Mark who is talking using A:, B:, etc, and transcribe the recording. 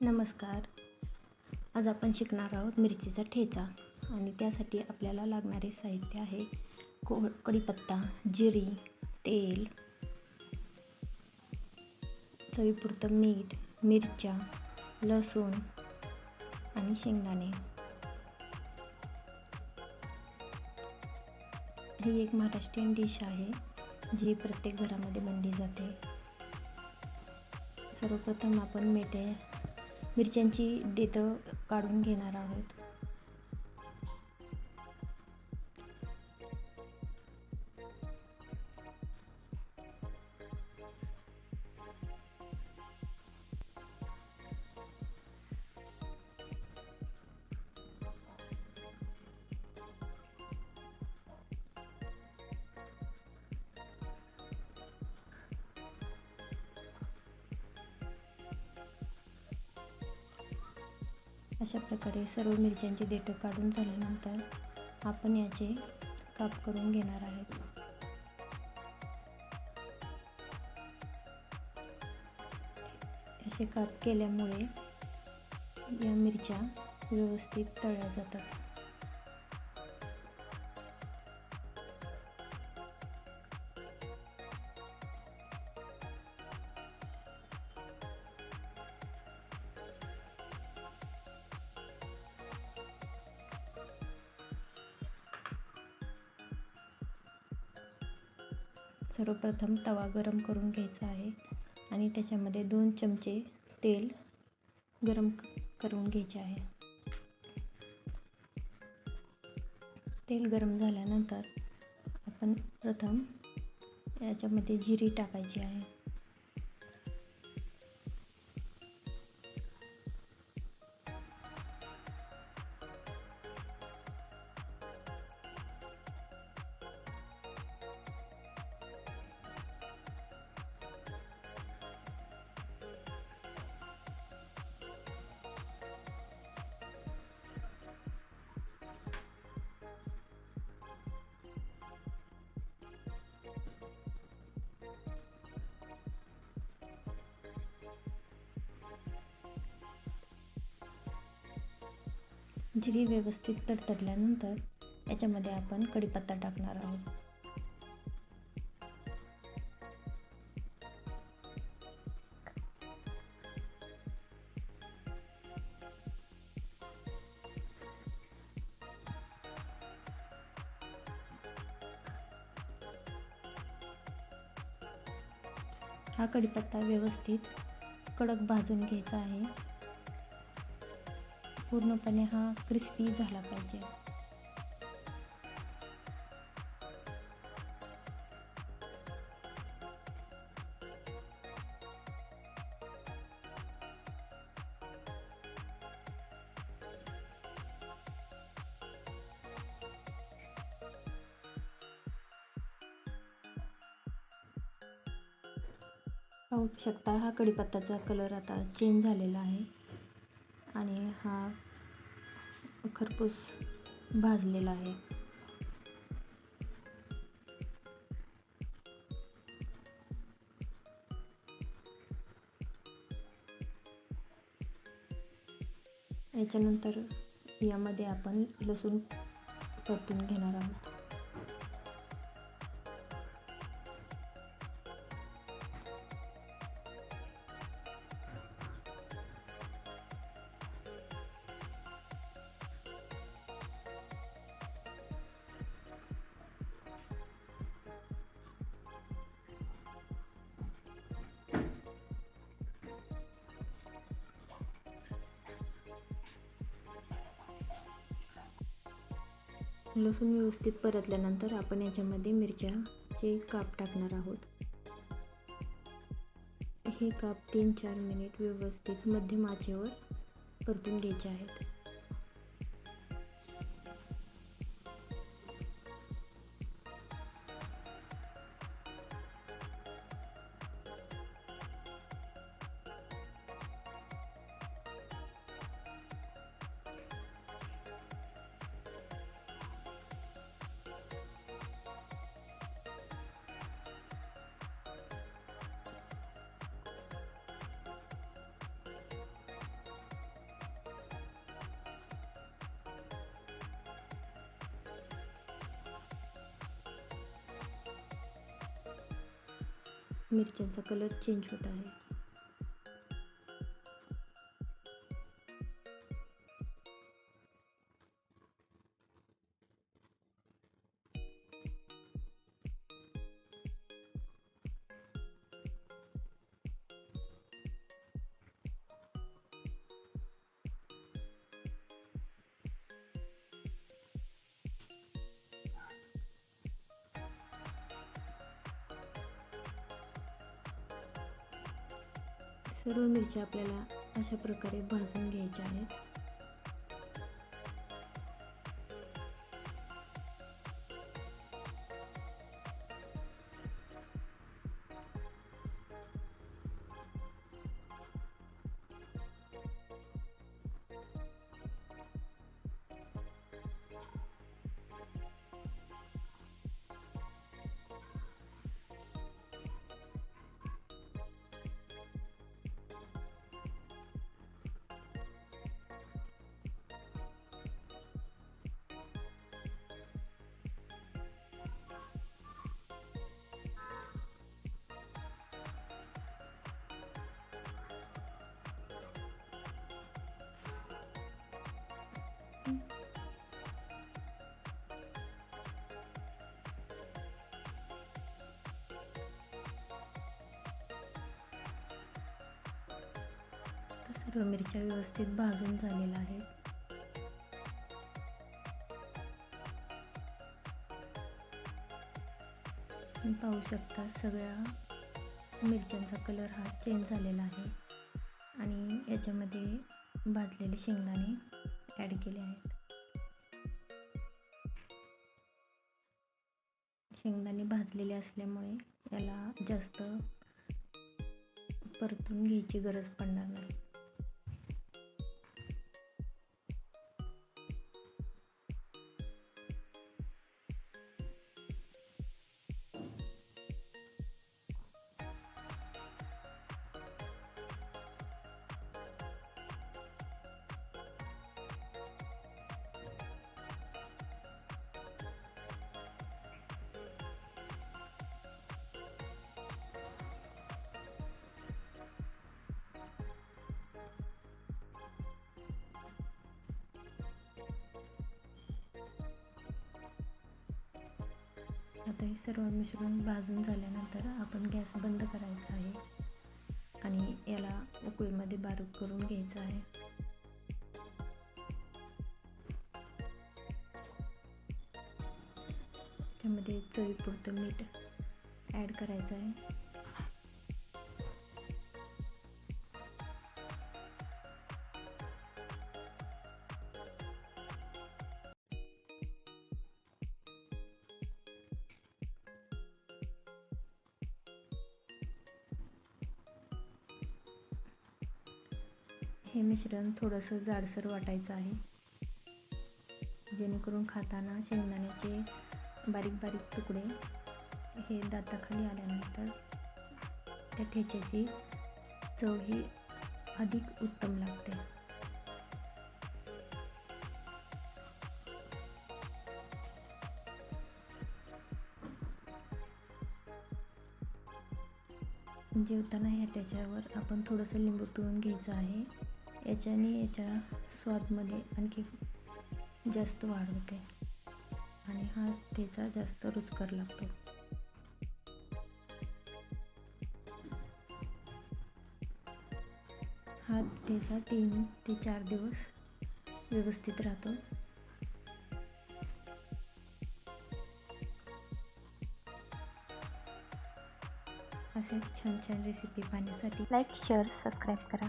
A: नमस्कार. आज आपण शिकणार आहोत मिरचीचा ठेचा आणि त्यासाठी आपल्याला लागणारे साहित्य आहे को कढीपत्ता जिरी तेल चवीपुरतं मीठ मिरच्या लसूण आणि शेंगदाणे. ही एक महाराष्ट्रीयन डिश आहे जी प्रत्येक घरामध्ये बनली जाते. सर्वप्रथम आपण मेटे मिरच्यांची देतं काढून घेणार आहोत. अशा प्रकारे सर्व मिरच्यांची देठं काढून झाल्यानंतर आपण याचे काप करून घेणार आहेत. असे काप केल्यामुळे या मिरच्या व्यवस्थित तळल्या जातात. सर्वप्रथम तवा गरम करून घ्यायचा आहे आणि त्याच्यामध्ये दोन चमचे तेल गरम करून घ्यायचे आहे. तेल गरम झाल्यानंतर आपण प्रथम याच्यामध्ये जिरी टाकायची आहे. जिरी व्यवस्थित तडतडल्यानंतर याच्यामध्ये आपण कढीपत्ता टाकणार आहोत. हा कढीपत्ता व्यवस्थित कडक भाजून घ्यायचा आहे. पूर्णपणे हा क्रिस्पी झाला पाहिजे. पाहू शकता हा कढीपत्ताचा कलर आता चेंज झालेला आहे. आणि हा खरपूस भाजलेला आहे. याच्यानंतर यामध्ये आपण लसूण परतून घेणार आहोत. लसूण व्यवस्थित परतल्यानंतर आपण याच्यामध्ये मिरच्याचे काप टाकणार आहोत. हे काप तीन चार मिनिट व्यवस्थित मध्यम आचेवर परतून घ्यायचे आहेत. मिरच्यांचा कलर चेंज होत आहे. सर्व मिरच्या आपल्याला अशा प्रकारे भाजून घ्यायच्या आहेत. तर मिरच्या व्यवस्थित भाजून झालेल्या आहेत तुम्ही पाहू शकता सगळ्या मिरच्यांचा कलर हा चेंज झालेला आहे. आणि याच्यामध्ये भाजलेले शेंगदाणे ॲड केले आहेत. शेंगदाणे भाजलेले असल्यामुळे याला जास्त परतून घ्यायची गरज पडणार नाही. हे सर्व मिश्रण भाजून झाल्यानंतर आपण गॅस बंद करायचा आहे आणि याला उकळीमध्ये बारीक करून घ्यायचं आहे. त्यामध्ये चवीपुरतं मीठ ॲड करायचं आहे. हे मिश्रण थोडंसं जाडसर वाटायचं आहे. जेणेकरून खाताना शेंगदाण्याचे बारीक बारीक तुकडे हे दाताखाली आल्यानंतर त्या ठेच्याची चव ही अधिक उत्तम लागते. जेवताना ह्या त्याच्यावर आपण थोडंसं लिंबू पिळून घ्यायचं आहे. याच्याने याच्या स्वादमध्ये आणखी जास्त वाढ होते. आणि हा त्याचा जास्त रुचकर लागतो. हा त्याचा तीन ते चार दिवस व्यवस्थित राहतो. असेच छान छान रेसिपी पाहण्यासाठी
B: लाईक शेअर सबस्क्राईब करा.